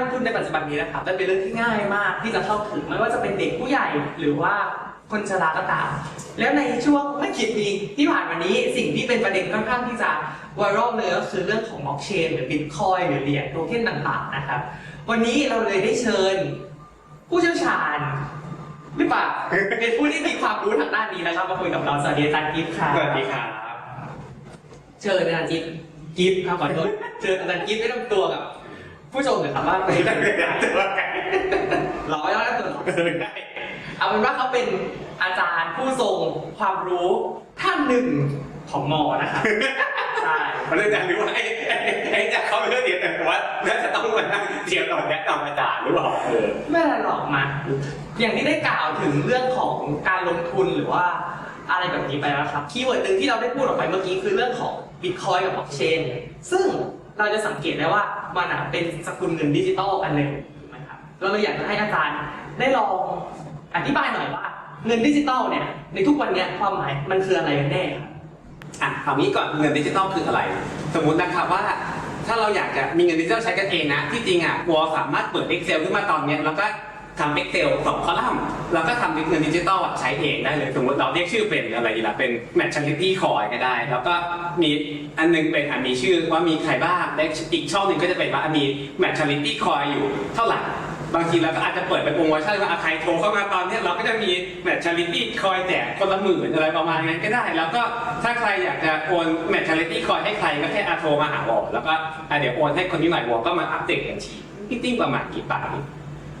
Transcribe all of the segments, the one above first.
ลงทุนในปัจจุบันนี้นะครับมันเป็นเรื่องที่ง่ายมากที่จะเข้าถึงไม่ว่าจะเป็นเด็กผู้ใหญ่หรือว่าคนชราก็ตาม แล้วในช่วงไม่กี่ปีที่ผ่านมานี้สิ่งที่เป็นประเด็นค่อนข้างที่จะไวรัลเลยก็คือเรื่องของบล็อกเชนหรือบิตคอยหรือเหรียญโทเค็นต่างๆนะครับ วันนี้เราเลยได้เชิญ ผู้เชี่ยวชาญหรือเปล่าเป็นผู้ที่มีความรู้ทางด้านนี้นะครับมาคุยกับเราสวัสดีอาจารย์กิฟต์ค่ะสวัสดีครับ เชิญอาจารย์กิฟต์กิฟต์ครับขอโทษเชิญอาจารย์กิฟต์ได้นำตัวกับ ผู้ชมหน่อยครับว่าเป็นไม่ได้ตัวไงเราไม่ต้องแนะนำตัวหรอกเอาเป็นว่าเขาเป็นอาจารย์ผู้ทรงความรู้ท่านหนึ่งของมอนะครับใช่มันเลยจะรู้ว่าไอ้ไอ้ไอ้จะเข้าไปเรื่องเดียวแต่ว่าน่าจะต้องมานั่งเจียมตอนแนะนำอาจารย์หรือเปล่าเออไม่อะไรหรอกมาอย่างที่ได้กล่าวถึงเรื่องของการลงทุนหรือว่า อะไรแบบนี้ไปแล้วครับคีย์เวิร์ดหนึ่งที่เราได้พูดออกไปเมื่อกี้คือเรื่องของบิตคอยกับบล็อกเชนซึ่งเราจะสังเกตได้ว่ามันอะเป็นสกุลเงินดิจิตอลอันหนึ่งถูกไหมครับเราเลยอยากจะให้อาจารย์ได้ลองอธิบายหน่อยว่า เงินดิจิตอลเนี่ยในทุกวันเนี้ยความหมายมันคืออะไรกันแน่ครับอะเอางี้ก่อนเงินดิจิตอลคืออะไร สมมุตินะครับว่า ถ้าเราอยากจะมีเงินดิจิตอลใช้กันเองนะที่จริงอะวอสามารถเปิด Excel ขึ้นมาตอนเนี้ยแล้วก็ ทำ Excel สองคอลัมน์แล้วก็ทำเงินดิจิตอลใช้เองได้เลย สมมติเราเรียกชื่อเป็นอะไรดีล่ะเป็น Maturity Coin ก็ได้ แล้วก็มีอันนึงเป็นอะมีชื่อว่ามีใครบ้างและอีกช่องหนึ่งก็จะเป็นว่ามี Maturity Coin อยู่เท่าไหร่บางทีเราก็อาจจะเปิดเป็นโปรโมชั่นว่าใครโทรเข้ามาตอนนี้เราก็จะมีแมทชาริตี้คอยแจกคนละหมื่นอะไรประมาณนั้นก็ได้ แล้วก็ถ้าใครอยากจะโอนแมทชาริตี้คอยให้ใครก็แค่อาโทรมาหาวอแล้วก็เดี๋ยวโอนให้คนที่หมายวอก็มาอัปเดตบัญชีที่ติ้งประมาณกี่บาท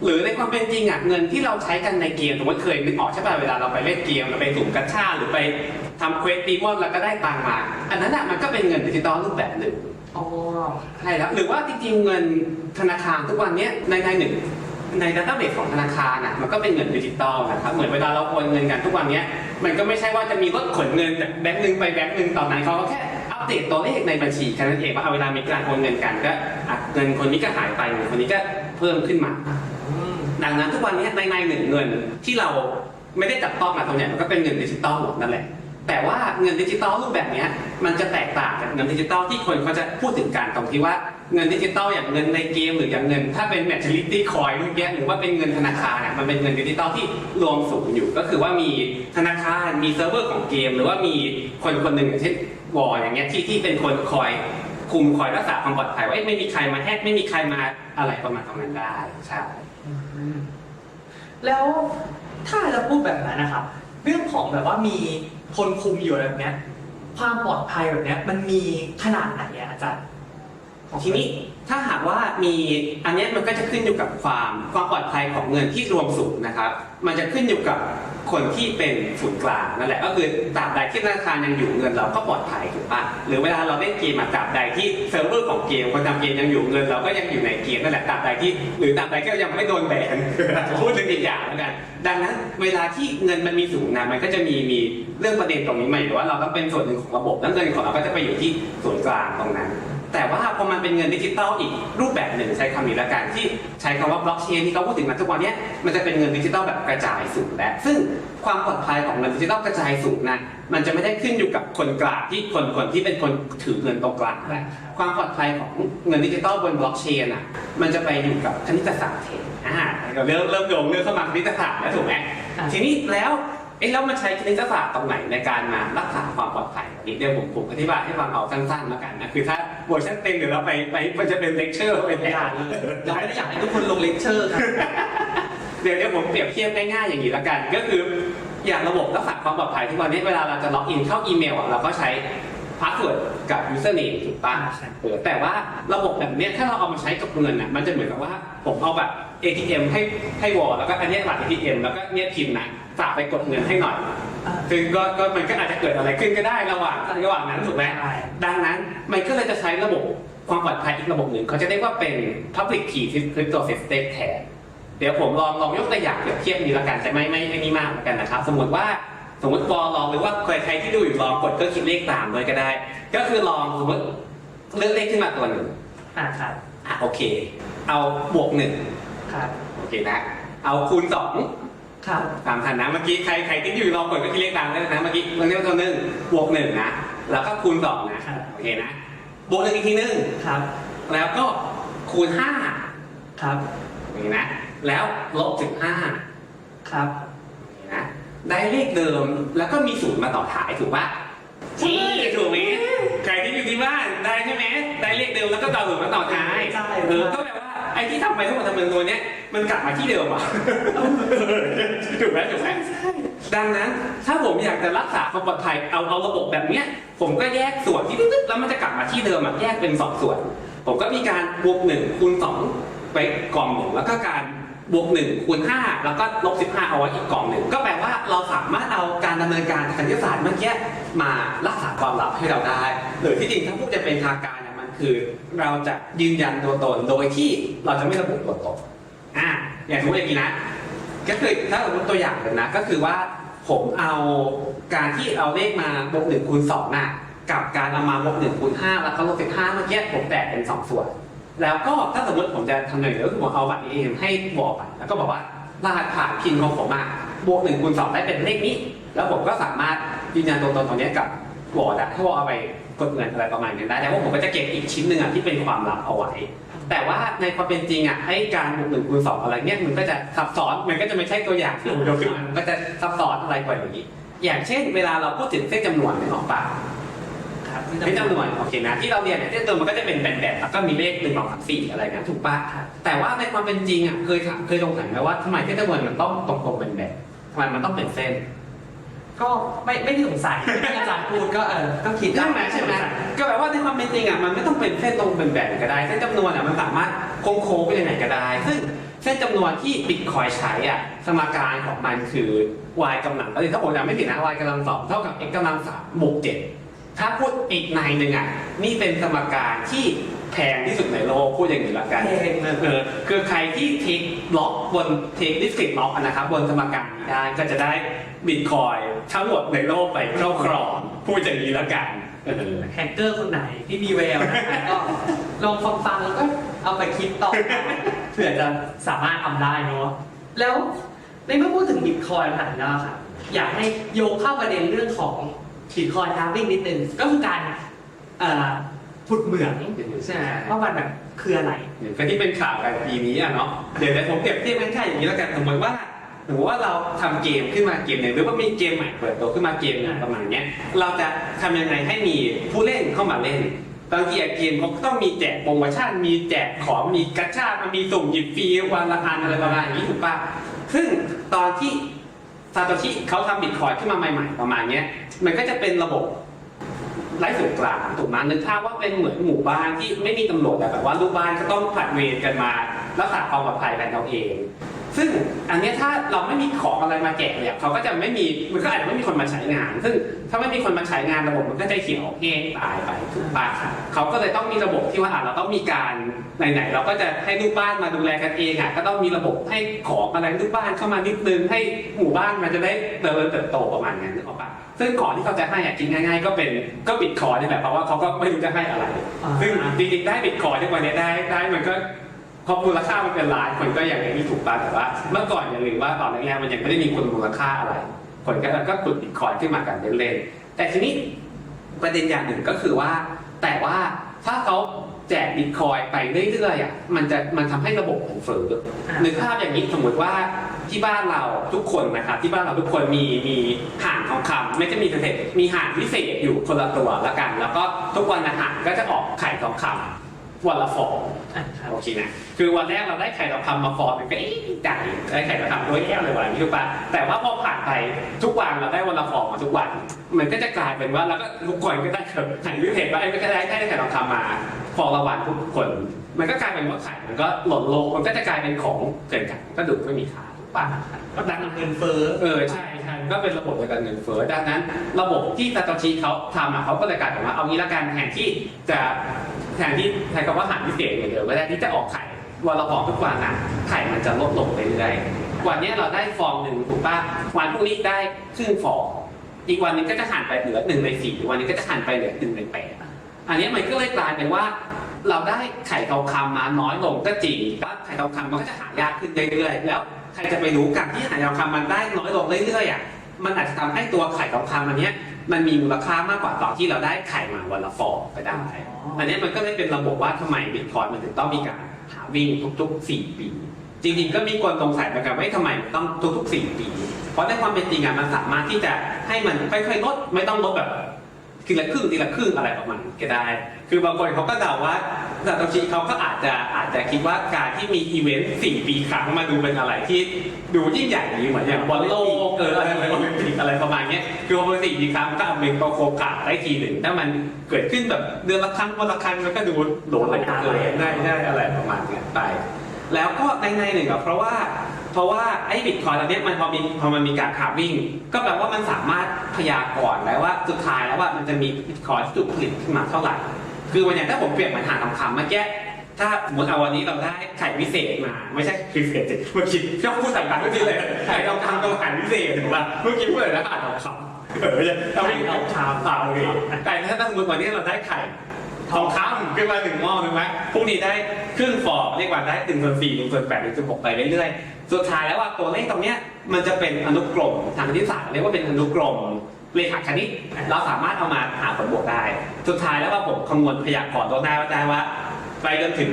หรือในความเป็นจริงอะเงินที่เราใช้กันในเกมสมมติเคยนึกออกใช่ป่ะเวลาเราไปเล่นเกมเราไปสุ่มกัชชาหรือไปทำเควสตีมอนแล้วก็ได้ตังค์มา อันนั้นอะมันก็เป็นเงินดิจิตอลรูปแบบหนึ่งอ๋อใช่แล้วหรือว่าจริงๆเงินธนาคารทุกวันเนี้ยในในหนึ่งในดัตต้าเบสของธนาคารน่ะมันก็เป็นเงินดิจิตอลนะครับเหมือนเวลาเราโอนเงินกันทุกวันเนี้ยมันก็ไม่ใช่ว่าจะมีรถขนเงินจากแบงค์หนึ่งไปแบงค์หนึ่งตอนนั้นเขาก็แค่อัปเดตตัวเลขในบัญชีแค่นั้นเองว่าเอาเวลามีการโอนเงินกันก็อะเงินคนนี้ก็หายไปเงินคนนี้ก็เพิ่มขึ้นมาอืม ดังนั้นทุกวันนี้ในในหนึ่งเงินที่เราไม่ได้จับต้องมาตรงเนี้ยมันก็เป็นเงินดิจิตอลหมดนั่นแหละ แต่ว่าเงินดิจิตอลรูปแบบเนี้ยมันจะแตกต่างจากเงินดิจิตอลที่คนเขาจะพูดถึงการตรงที่ว่าเงินดิจิตอลอย่างเงินในเกมหรืออย่างเงิน ถ้าเป็น maturity coin เมื่อกี้หรือว่าเป็นเงินธนาคารเนี่ยมันเป็นเงินดิจิตอลที่รวมสูงอยู่ ก็คือว่ามีธนาคารมีเซิร์ฟเวอร์ของเกม หรือว่ามีคนคนหนึ่งอย่างเช่นวอลอย่างเงี้ยที่ที่เป็นคนคอยคุมคอยรักษาความปลอดภัยว่าไม่มีใครมาแฮกไม่มีใครมาอะไรประมาณตรงนั้นได้ใช่ แล้วถ้าจะพูดแบบนั้นนะครับ เรื่องของแบบว่ามีคนคุมอยู่แบบเนี้ยความปลอดภัยแบบเนี้ยมันมีขนาดไหนอะอาจารย์ ทีนี้ถ้าหากว่ามีอันนี้มันก็จะขึ้นอยู่กับความความปลอดภัยของเงินที่รวมสูงนะครับ มันจะขึ้นอยู่กับคนที่เป็นศูนย์กลางนั่นแหละก็คือตราบใดที่ธนาคารยังอยู่เงินเราก็ปลอดภัยถูกปะหรือเวลาเราเล่นเกมมาตราบใดที่เซิร์ฟเวอร์ของเกมคนทำเกมยังอยู่เงิน เราก็ยังอยู่ในเกมนั่นแหละตราบใดที่ หรือตราบใดก็ยังไม่โดนแบนพูดเรื่องอีกอย่างแล้วกันดังนั้นเวลาที่เงินมันมีสูงนะมันก็จะมีมีเรื่องประเด็นตรงนี้มาอยู่ว่าเราต้องเป็นส่วนหนึ่งของระบบแล้วเงินของเราก็จะไปอยู่ที่ส่วนกลางตรงนั้น แต่ว่าพอมันเป็นเงินดิจิตอลอีกรูปแบบหนึ่งใช้คำนี้ละกันที่ใช้คำว่าบล็อกเชนที่เขาพูดถึงมาทุกวันเนี้ยมันจะเป็นเงินดิจิตอลแบบกระจายสูงแล้วซึ่งความปลอดภัยของเงินดิจิตอลกระจายสูงนั้นมันจะไม่ได้ขึ้นอยู่กับคนกลางที่คนคนที่เป็นคนถือเงินตรงกลางแหละความปลอดภัยของเงินดิจิตอลบนบล็อกเชนอะมันจะไปอยู่กับคณิตศาสตร์แทนอ่าเราเริ่มเริ่มโยงเรื่องเข้ามาคณิตศาสตร์แล้วถูกไหมอ่าทีนี้แล้วเอ๊ะแล้วมันใช้คณิตศาสตร์ตรงไหนในการมารักษาความปลอดภัยอันนี้เดี๋ยวผมผมอธิบายให้ฟังเอาสั้นๆแล้วกันนะคือถ้า เวอร์ชันเต็มเดี๋ยวเราไปไปมันจะเป็นเลคเชอร์เป็นไม่งาได้นเลยเราไม่ได้อยากให้ทุกคนลงเลคเชอร์ครับเดี๋ยวเดี๋ยวผมเปรียบเทียบง่ายๆอย่างนี้แล้วกัน ก็คืออย่างระบบรักษาความปลอดภัยทุกวันนี้เวลาเราจะล็อกอินเข้าอีเมลอะเราก็ใช้พาสเวิร์ดกับ username ถูกป่ะอ่าใช่เออแต่ว่าระบบแบบเนี้ยถ้าเราเอามาใช้กับเงินอะมันจะเหมือนกับว่าผมเอาแบบ ATM ให้ให้วอลแล้วก็อันเนี้ยบัตร ATM แล้วก็เนี่ยพิมพ์นะฝากไปกดเงินให้หน่อยอ่า ซึ่งก็ก็มันก็อาจจะเกิดอะไรขึ้นก็ได้ระหว่างระหว่างนั้นถูกไหมใช่ ดังนั้นมันก็เลยจะใช้ระบบความปลอดภัยอีกระบบหนึ่งเขาจะเรียกว่าเป็น public key crypto system แทนเดี๋ยวผมลองลองยกตัวอย่างเปรียบเทียบนี้ละกันแต่ไม่ไม่ไม่นี่มากแล้วกันนะครับ สมมติว่าสมมติปอลองหรือว่าใครใครที่ดูอยู่ลองกดเครื่องคิดเลขตามเลยก็ได้ ก็คือลองสมมติเลือกเลขขึ้นมาตัวหนึ่งอ่าครับอะโอเค เอาบวกหนึ่งครับโอเคนะ เอาคูณสอง ครับตามทันนะเมื่อกี้ใครใครที่อยู่ลองกดก็ที่เลขตามได้นะเมื่อกี้มันเรียกว่าตัวหนึ่งบวกหนึ่งนะแล้วก็คูณสองนะครับ โอเคนะบวกหนึ่งอีกทีหนึ่งครับ แล้วก็คูณห้าครับอย่างนี้นะ แล้วลบถึงห้าครับนะได้เลขเดิมแล้วก็มีศูนย์มาต่อท้ายถูกปะใช่ นี่ถูกไหมใครที่อยู่ที่บ้านได้ใช่ไหมได้เลขเดิมแล้วก็ต่อศูนย์มาต่อท้าย ใช่เออก็แปลว่า ไอ้ที่ทำไปทั้งหมดทั้งมวลตัวเนี้ยมันกลับมาที่เดิมอะถูกไหมถูกไหมดังนั้นถ้าผมอยากจะรักษาความปลอดภัยเอาเอาระบบแบบเนี้ย ผมก็แยกส่วนที่ตึ๊ดๆแล้วมันจะกลับมาที่เดิมอะแยกเป็นสองส่วน ผมก็มีการบวกหนึ่งคูณสองไปกล่องหนึ่งแล้วก็การบวกหนึ่งคูณห้าแล้วก็ลบสิบห้าเอาไว้อีกกล่องหนึ่งก็แปลว่าเราสามารถเอาการดำเนินการทางคณิตศาสตร์เมื่อกี้มารักษาความลับให้เราได้ หรือที่จริงถ้าพูดจะเป็นทางการเนี่ยมัน คือเราจะยืนยันตัวตนโดยที่เราจะไม่ระบุตัวตนอะอย่างสมมติอย่างนี้นะ ก็คือถ้าสมมติตัวอย่างเลยนะ ก็คือว่าผมเอาการที่เอาเลขมาบวกหนึ่งคูณสองน่ะกับการเอามาบวกหนึ่งคูณห้าแล้วก็ลบสิบห้าเมื่อกี้ผมแตกเป็นสองส่วน แล้วก็ถ้าสมมติผมจะทำหนึ่งก็คือผมเอาบัตรเอมให้บอกไปแล้วก็บอกว่ารหัสผ่านพินของผมอะบวกหนึ่งคูณสองได้เป็นเลขนี้ แล้วผมก็สามารถยืนยันตัวตนตรงนี้กับวอร์ดอะให้วอร์เอาไป กดเงินอะไรประมาณนี้ได้แต่ว่าผมก็จะเก็บอีกชิ้นหนึ่งอะที่เป็นความลับเอาไว้ แต่ว่าในความเป็นจริงอะให้การบวกหนึ่งคูณสองอะไรเนี่ยมันก็จะซับซ้อนมันก็จะไม่ใช่ตัวอย่างที่ผมยกขึ้นมามันก็จะซับซ้อนอะไรกว่านี้ อย่างเช่น เวลาเราพูดถึงเส้นจำนวนไม่ออกปะครับเส้นจำนวนโอเคนะที่เราเรียนเนี่ยเส้นจำนวนมันก็จะเป็นแบนๆแล้วก็มีเลขหนึ่งสองสามสี่อะไรนะถูกปะแต่ว่าในความเป็นจริงอะเคยเคยสงสัยไหมว่าทำไมเส้นจำนวนมันต้องตรงๆเป็นแบนๆทำไมมันต้องเป็นเส้น ก็ไม่ไม่ได้สงสัยที่อาจารย์พูดก็เออก็คิดได้ใช่ไหมใช่ไหมก็แปลว่าในความเป็นจริงอะมันไม่ต้องเป็นเส้นตรงเป็นแบนก็ได้เส้นจำนวนอะมันสามารถโค้งๆไปไหนก็ได้ ซึ่งเส้นจำนวนที่บิตคอยใช้อะสมการของมันคือ y กำลังก็คือถ้าผมจำไม่ผิดนะ y กำลังสองเท่ากับ x กำลังสามบวกเจ็ดถ้าพูดอีกในหนึ่งอะนี่เป็นสมการที่ แพงที่สุดในโลกพูดอย่างนี้ละกันเพลงเลยเออคือใครที่เทคล็อกบนเทคดิสคริปล็อกนะครับบนสมการนี้ได้ก็จะได้บิตคอยทั้งหมดในโลกไปครอบครองพูดอย่างนี้ละกันเออ แฮกเกอร์คนไหนที่มีแววนะคะก็ลองฟังฟังๆแล้วก็เอาไปคิดต่อเผื่อจะสามารถทำได้เนาะแล้วในเมื่อพูดถึงบิตคอยน์ผ่านแล้วค่ะ อยากให้โยงเข้าประเด็นเรื่องของบิตคอยน์ทาร์วิ่งนิดนึงก็คือการเอ่อ ขุดเหมืองใช่ไหมว่ามันแบบคืออะไรอย่างที่เป็นข่าวกันปีนี้อะเนาะเดี๋ยวเดี๋ยวผมเปรียบเทียบกันแค่อย่างนี้แล้วกันสมมติว่าสมมติว่าเราทำเกมขึ้นมาเกมหนึ่งหรือว่ามีเกมใหม่เปิดตัวขึ้นมาเกมหนึ่งประมาณนี้เราจะทำยังไงให้มีผู้เล่นเข้ามาเล่นบางทีอเกมเขาต้องมีแจกโปรโมชั่น มีแจกของมีกัชชามันมีส่งหยิบฟรีวันละอันอะไรประมาณนี้ถูกปะซึ่งตอนที่ซาโตชิเขาทำบิตคอยขึ้นมาใหม่ ๆ ประมาณนี้มันก็จะเป็นระบบ ไร้ส่วนกลางถูกไหมนึกภาพว่าเป็นเหมือนหมู่บ้านที่ไม่มีตำรวจแต่แบบว่าลูกบ้านก็ต้องผลัดเวรกันมารักษาความปลอดภัยกันเอาเอง ซึ่งอันเนี้ยถ้าเราไม่มีของอะไรมาแจกเนี่ยเขาก็จะไม่มีมันก็อาจจะไม่มีคนมาใช้งาน ซึ่งถ้าไม่มีคนมาใช้งานระบบมันก็จะเขียวแห้งตายไปถูกปะเขาก็เลยต้องมีระบบที่ว่าอะเราต้องมีการไหนๆเราก็จะให้ลูกบ้านมาดูแลกันเองอะก็ต้องมีระบบให้ของอะไรลูกบ้านเข้ามานิดนึงให้หมู่บ้านมันจะได้เติบโตเติบโตประมาณนั้นนึกออกปะซึ่งของที่เขาจะให้อะกินง่ายๆ ก็เป็นก็บิตคอยนี่แหละเพราะว่าเขาก็ไม่รู้จะให้อะไรอ่าซึ่งจริงๆได้บิตคอยน์ทุกวันนี้ได้ได้มันก็ พอมูลค่ามันเป็นล้านคนก็ยังไม่ถูกปะแต่ว่า เมื่อก่อนอย่าลืมว่าตอนแรกๆมันยังไม่ได้มีคนมูลค่าอะไร คนก็ก็ขุดบิตคอยน์ขึ้นมากันเล่นๆแต่ทีนี้ประเด็นอย่างหนึ่งก็คือว่า แต่ว่าถ้าเขาแจกบิตคอยน์ไปเรื่อยๆอะมันจะมันทำให้ระบบมันเฟ้อนึกภาพอย่างนี้สมมติว่าที่บ้านเราทุกคนนะครับที่บ้านเราทุกคนมีมีห่านทองคำไม่ใช่มีเกษตรมีห่านพิเศษอยู่คนละตัวละกัน แล้วก็ทุกวันอาหารก็จะออกไข่ทองคำ วันละฟองอะครับโอเคนะ คือวันแรกเราได้ไข่ทองคำมาฟองหนึงก็เอ๊ะจ่ายได้ไข่ทองคำด้วยแก้วเลยวันนี้ถูกปะแต่ว่าพอผ่านไปทุกวันเราได้วันละฟองมาทุกวัน มันก็จะกลายเป็นว่าแล้วก็ทุกคนก็ได้ไข่พิเศษว่าไอ้ไม่ก็ได้ได้ไข่ทองคำมาฟองละวันทุกคน มันก็กลายเป็นว่าไข่มันก็หล่นลงมันก็จะกลายเป็นของเกินกันก็ดูไม่มีค่าถูกปะก็ดันเงินเฟ้อเออใช่ใช่ก็เป็นระบบในการเงินเฟ้อดังนั้น ระบบที่ซาโตชิเขาทำอะเขาก็เลยกลายเป็นว่าเอางี้ละกันแทนที่จะ แทนที่ใช้คำว่าอาหารพิเศษอย่างเดียวก็ได้ที่จะออกไข่วันละฟองทุกวันอะไข่มันจะลดลงไปเรื่อยๆวันนี้เราได้ฟองหนึ่งถูกปะวันพรุ่งนี้ได้ครึ่งฟอง อีกวันนึงก็จะหันไปเหลือหนึ่งในสี่วันนึงก็จะหันไปเหลือหนึ่งในแปดอันนี้มันก็เลยกลายเป็นว่า เราได้ไข่ทองคำมาน้อยลงก็จริงแต่ไข่ทองคำมันก็จะหายากขึ้นเรื่อยๆแล้วใครจะไปรู้การที่ไข่ทองคำมันได้น้อยลงเรื่อยๆอะมันอาจจะทำให้ตัวไข่ทองคำอันนี้ มันมีมูลค่ามากกว่าตอนที่เราได้ไข่มาวันละฟองก็ได้ อันนี้มันก็เลยเป็นระบบว่าทำไมบิตคอยมันถึงต้องมีการหาวิ่งทุกๆ 4 ปี จริงๆ ก็มีคนสงสัยเหมือนกันว่าเอ๊ะทำไมมันต้องทุกๆ 4 ปี เพราะในความเป็นจริงอะมันสามารถที่จะให้มันค่อยๆลดไม่ต้องลดแบบทีละครึ่งทีละครึ่งอะไรประมาณนี้ก็ได้ คือบางคนเขาก็เดาว่า ซาโตชิเขาก็อาจจะอาจจะคิดว่าการที่มีอีเวนต์สี่ปีครั้งมาดูเป็นอะไรที่ดูยิ่งใหญ่ดีเหมือนอย่างบอลโลกเกิดอะไรโอลิมปิกอะไรประมาณนี้คือพอเป็นสี่ปีครั้งก็เอาเป็นโอกาสได้ทีหนึ่งถ้ามันเกิดขึ้นแบบเดือนละครั้งวันละครั้งมันก็ดูโดนอะไรเกินได้ได้อะไรประมาณนี้ไป แล้วก็ในในหนึ่งอะเพราะว่าเพราะว่าไอ้บิตคอยน์ตอนนี้มันพอมีพอมันมีการขาวิ่ง ก็แปลว่ามันสามารถพยากรณ์ได้ว่าสุดท้ายแล้วว่ามันจะมีบิตคอยน์ที่ถูกผลิตขึ้นมาเท่าไหร่ คือวันอย่างถ้าผมเปรียบเหมือนหาทองคำเมื่อกี้ถ้าสมมติเอาวันนี้เราได้ไข่พิเศษมา ไม่ใช่พิเศษสิเมื่อกี้ชอบพูดต่างๆเมื่อกี้เลยไข่ทองคำกับไข่พิเศษถูกป่ะเมื่อกี้พูดเลยนะไข่ทองคำเออถ้าไม่ทองคำอ่าโอเคไก่ถ้าสมมติวันนี้เราได้ไข่ทองคำขึ้นมาหนึ่งหม้อถูกไหมพรุ่งนี้ได้ครึ่งฟองเรียกว่าได้หนึ่งส่วนสี่หนึ่งส่วนแปดหนึ่งส่วนหกไปเรื่อยๆ สุดท้ายแล้วว่าตัวเลขตรงเนี้ยมันจะเป็นอนุกรมทางคณิตศาสตร์เรียกว่าเป็นอนุกรม เลขาคณิตเราสามารถเอามาหาผลบวกได้ สุดท้ายแล้วว่าผมคำนวณพยากรณ์ตัวได้าได้ว่า ไปจนถึง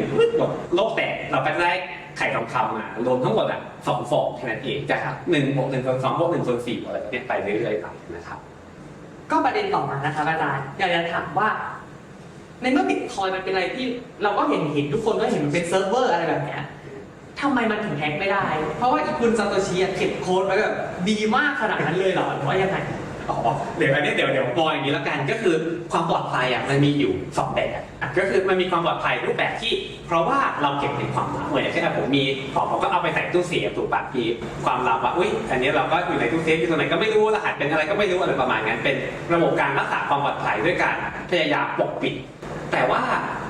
โลกแตกเราก็ได้ไข่ทองคำมารวมทั้งหมดอะสองฟองแค่นั้นเองจากหนึ่งบวกหนึ่งส่วนสองบวกหนึ่งส่วนสี่อะไรแบบเนี้ยไปเรื่อยๆไปนะครับ ก็ประเด็นต่อมานะครับอาจารย์อยากจะถามว่า ในเมื่อบิตคอยมันเป็นอะไรที่เราก็เห็นเห็นทุกคนก็เห็นมันเป็นเซิร์ฟเวอร์อะไรแบบเนี้ยทำไมมันถึงแฮ็กไม่ได้ เพราะว่าอีคุณซาโตชิอะเขียนโค้ดไว้แบบดีมากขนาดนั้นเลยเหรอหรือว่ายังไง อ๋อเดี๋ยวอันนี้เดี๋ยวเดี๋ยวมองอย่างนี้แล้วกันก็คือความปลอดภัยอะมันมีอยู่สองแบบอะก็คือมันมีความปลอดภัยรูปแบบที่ เพราะว่าเราเก็บเป็นความลับเหมือนเช่นผมมีของผมก็เอาไปใส่ตู้เซฟถูกปะมีความลับว่าอุ้ยอันนี้เราก็อยู่ในตู้เซฟที่ตรงไหนก็ไม่รู้รหัสเป็นอะไรก็ไม่รู้อะไรประมาณนั้นเป็นระบบการรักษาความปลอดภัยด้วยการพยายามปกปิด แต่ว่า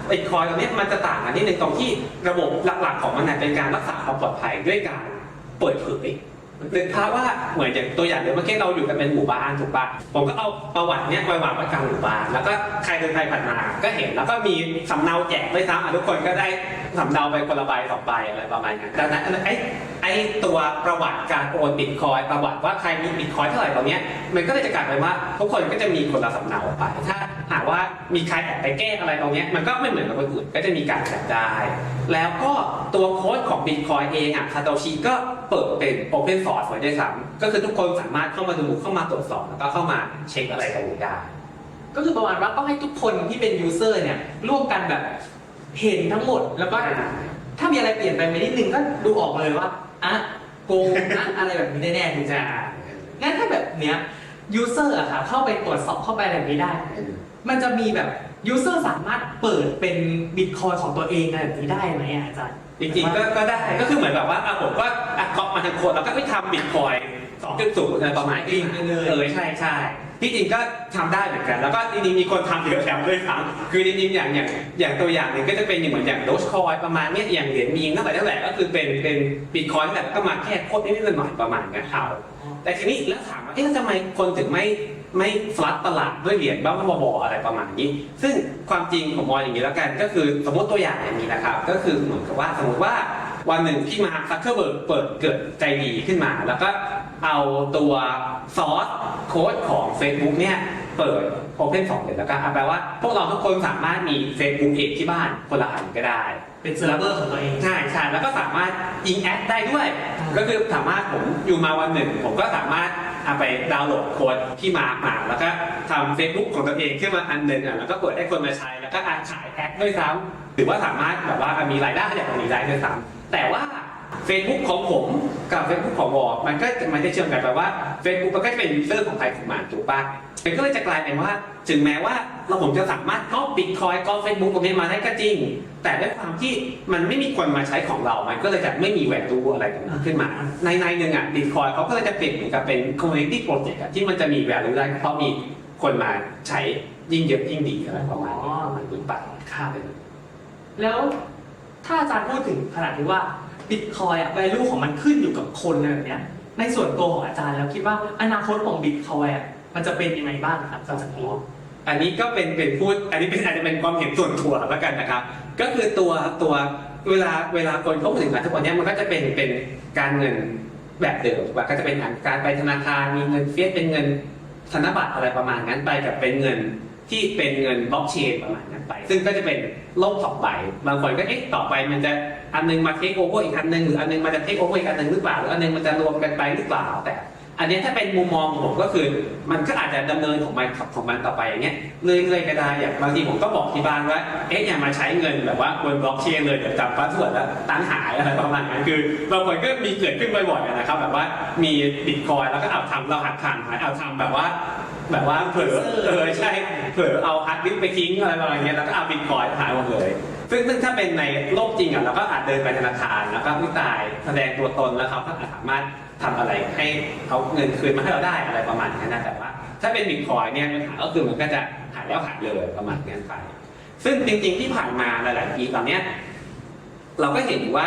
บิตคอยตรงนี้มันจะต่างกันนิดนึงตรงที่ระบบหลักๆของมันนะเป็นการรักษาความปลอดภัยด้วยการเปิดเผย นึกภาพว่าเหมือนอย่างตัวอย่างเดียวเมื่อกี้เราอยู่กันเป็นหมู่บ้านถูกปะผมก็เอาประวัติเนี้ยไปวางไว้กลางหมู่บ้าน แล้วก็ใครเดินใครผ่านมาก็เห็นแล้วก็มีสำเนาแจกด้วยซ้ำทุกคนก็ได้สำเนาไปคนละใบสองใบอะไรประมาณนั้นดังนั้นไอ้ ไอ้ตัวประวัติการโอนบิตคอยประวัติว่าใครมีบิตคอยเท่าไหร่ตรงเนี้ยมันก็เลยจะกลายเป็นว่าทุกคนก็จะมีคนละสำเนาไป ถ้าหากว่ามีใครแอบไปแก้อะไรตรงเนี้ยมันก็ไม่เหมือนกับคนอื่นก็จะมีการจับได้ แล้วก็ตัวโค้ดของ Bitcoin เองอะคาโตชิก็เปิดเป็น Open Source ไว้ด้วยซ้ำก็คือทุกคนสามารถเข้ามาดูเข้ามาตรวจสอบแล้วก็เข้ามาเช็คอะไรตรงนี้ได้ก็คือประมาณว่าต้องให้ทุกคนที่เป็นยูเซอร์เนี่ยร่วมกันแบบเห็นทั้งหมดแล้วก็ถ้ามีอะไรเปลี่ยนไปไปนิดนึงก็ดูออกเลยว่า อะโกงนะอะไรแบบนี้แน่ๆถูกไหมจะงั้นถ้าแบบเนี้ยยูเซอร์อะค่ะเข้าไปตรวจสอบเข้าไปอะไรแบบนี้ได้ มันจะมีแบบยูเซอร์สามารถเปิดเป็นบิตคอยของตัวเองอะไรแบบนี้ได้ไหมอะอาจารย์ จริงๆก็ก็ได้ก็คือเหมือนแบบว่าอะผมก็อะก๊อปมาทางโค้ดแล้วก็ไปทำ Bitcoin 2.0อะไรประมาณนี้เองไปเลย เออใช่ใช่ ที่จริงก็ทำได้เหมือนกัน แล้วก็จริงๆมีคนทำเยอะแถมด้วยซ้ำคือจริงๆอย่างอย่างอย่างตัวอย่างหนึ่งก็จะเป็นอย่างเหมือนอย่างโดชคอยประมาณเนี้ยอย่างเหรียญมีนนั่นแหละนั่นแหละก็คือเป็นเป็นบิตคอยแหละก็มาแค่โคตรนิดๆหน่อยๆประมาณนั้นเอาแต่ทีนี้แล้วถามว่าเอ๊ะแล้วทำไมคนถึงไม่ไม่ฟลัดตลาดด้วยเหรียญบ้าๆบอๆอะไรประมาณนี้ ซึ่งความจริงผมมองอย่างนี้แล้วกันก็คือสมมติตัวอย่างอย่างนี้นะครับก็คือเหมือนกับว่าสมมติว่าวันหนึ่งพี่มาร์คซักเคอร์เบิร์กเปิดเกิดใจดีขึ้นมา แล้วก็ เอาตัวซอสโค้ดของ Facebook เนี่ยเปิด Open 2เลยแล้วก็เอาแปลว่าพวกเราทุกคนสามารถมี Facebook เองที่บ้านคนละอันก็ได้ เป็นเซิร์ฟเวอร์ของตัวเอง ใช่ใช่แล้วก็สามารถยิงแอดได้ด้วยอ่าก็คือสามารถผมอยู่มาวันหนึ่ง ผมก็สามารถเอาไปดาวน์โหลดโค้ดที่มาร์กมาแล้วก็ทำ Facebook ของตัวเองขึ้นมาอันหนึ่งอะแล้วก็เปิดให้คนมาใช้แล้วก็อาขายแอดด้วยซ้ำหรือว่าสามารถแบบว่ามีรายได้จากตรงนี้ได้ด้วยซ้ำแต่ว่า Facebook ของผมกับ Facebook ของวอมันก็จะไม่ได้เชื่อมกันแปลว่า Facebook มันก็จะเป็นยูเซอร์ของใครของมันถูกปะมันก็เลยจะกลายเป็นว่า ถึงแม้ว่าเราผมจะสามารถก๊อปบิตคอยก๊อปเฟซบุ๊กตรงนี้มาได้ก็จริง แต่ด้วยความที่มันไม่มีคนมาใช้ของเรา มันก็เลยจะไม่มีแวลูอะไรตรงนี้ขึ้นมา ในในหนึ่งอะบิตคอยเขาก็เลยจะเปลี่ยนเหมือนกับเป็น community project อะที่มันจะมีแวลูได้เพราะมีคนมาใช้ยิ่งเยอะยิ่งดีอะไรประมาณนี้มันถูกปะครับแล้วถ้าอาจารย์พูดถึงขนาดที่ว่า บิตคอยอะ value ของมันขึ้นอยู่กับคนอะไรแบบเนี้ย ในส่วนตัวของอาจารย์แล้วคิดว่าอนาคตของบิตคอยอะมันจะเป็นยังไงบ้างครับหลังจากนี้อันนี้ก็เป็นเป็นพูด อันนี้เป็นอาจจะเป็นความเห็นส่วนตัวแล้วกันนะครับ ก็คือตัวตัวเวลาเวลาคนเขาพูดถึงการทุกวันเนี้ยมันก็จะเป็นเป็นการเงินแบบเดิมว่าก็จะเป็นการไปธนาคารมีเงินเฟียสเป็นเงินธนบัตรอะไรประมาณนั้นไปกับเป็นเงินที่เป็นเงินบล็อกเชนประมาณนั้น ไป ซึ่งก็จะเป็นโลกสองใบบางคนก็เอ๊ะต่อไปมันจะอันนึงมาเทคโอเวอร์อีกอันนึงหรืออันนึงมันจะเทคโอเวอร์อีกอันนึงหรือเปล่าหรืออันนึงมันจะรวมกันไปหรือเปล่าแต่ อันนี้ถ้าเป็นมุมมองของผมก็คือ มันก็อาจจะดำเนินของมันขับของมันต่อไปอย่างเงี้ยเรื่อยๆก็ได้อย่างบางทีผมก็บอกที่บ้านว่าเอ๊ะอย่ามาใช้เงินแบบว่าบนบล็อกเชนเลยเดี๋ยวจำพาสเวิร์ดแล้วตั้งหายอะไรประมาณนั้นคือบางคนก็มีเกิดขึ้นบ่อยๆนะครับแบบว่ามีบิตคอยแล้วก็เอาทำเราหักผ่านหายเอาทำแบบว่า แบบว่าเผลอเออใช่ เผลอเอาฮาร์ดดิสก์ไปทิ้งอะไรประมาณเนี้ยแล้วก็เอาบิตคอยน์หายหมดเลยซึ่งซึ่งถ้าเป็นในโลกจริงอะเราก็อาจเดินไปธนาคารแล้วก็ผู้ตายแสดงตัวตนแล้วเขาก็สามารถทำอะไรให้เขาเงินคืนมาให้เราได้อะไรประมาณนี้นะแต่ว่า ถ้าเป็นบิตคอยเนี่ยปัญหาก็คือมันก็จะหายแล้วหายเลยประมาณนั้นไปซึ่งจริงๆที่ผ่านมาหลายๆปีตอนเนี้ยเราก็เห็นว่า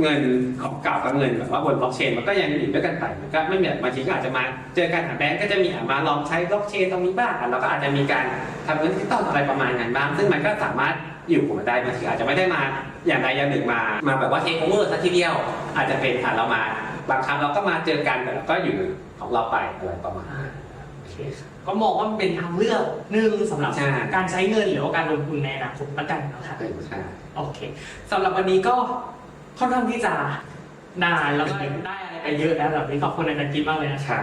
เงินของเก่ากับเงินแบบว่าบนบล็อกเชนมันก็ยังอยู่ด้วยกันไปมันก็ไม่เหมือนบางทีก็อาจจะมาเจอกันหาแบงก์ก็จะมีอะมาลองใช้บล็อกเชนตรงนี้บ้างอะแล้วก็อาจจะมีการทำเงินที่ต้องอะไรประมาณนั้นบ้าง ซึ่งมันก็สามารถอยู่ของมันได้บางทีอาจจะไม่ได้มาอย่างใดอย่างหนึ่งมา มาแบบว่าเทคโอเวอร์ซะทีเดียว อาจจะเป็นอะเรามาบางครั้งเราก็มาเจอกันแต่เราก็อยู่ของเราไปอะไรประมาณนั้นโอเคครับก็มองว่ามันเป็นทางเลือกหนึ่งสำหรับใช่การใช้เงินหรือว่าการลงทุนในอนาคตละกันนะครับใช่โอเคสำหรับวันนี้ก็ ค่อนข้างที่จะนานแล้วก็ได้อะไรไปเยอะแล้วแบบนี้ขอบคุณอาจารย์กิ๊บมากเลยนะใช่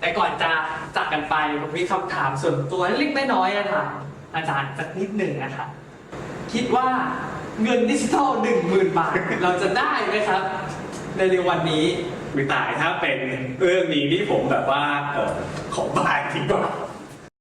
แต่ก่อนจะจากกันไปผมมีคำถามส่วนตัวเล็กๆน้อยๆนะคะอาจารย์สักนิดหนึ่งนะคะคิดว่าเงินดิจิทัลหนึ่งหมื่นบาท เราจะได้ไหมครับ ในเร็ววันนี้ วิตายถ้าเป็นเรื่องนี้ที่ผมแบบว่าเออขอบายดีกว่า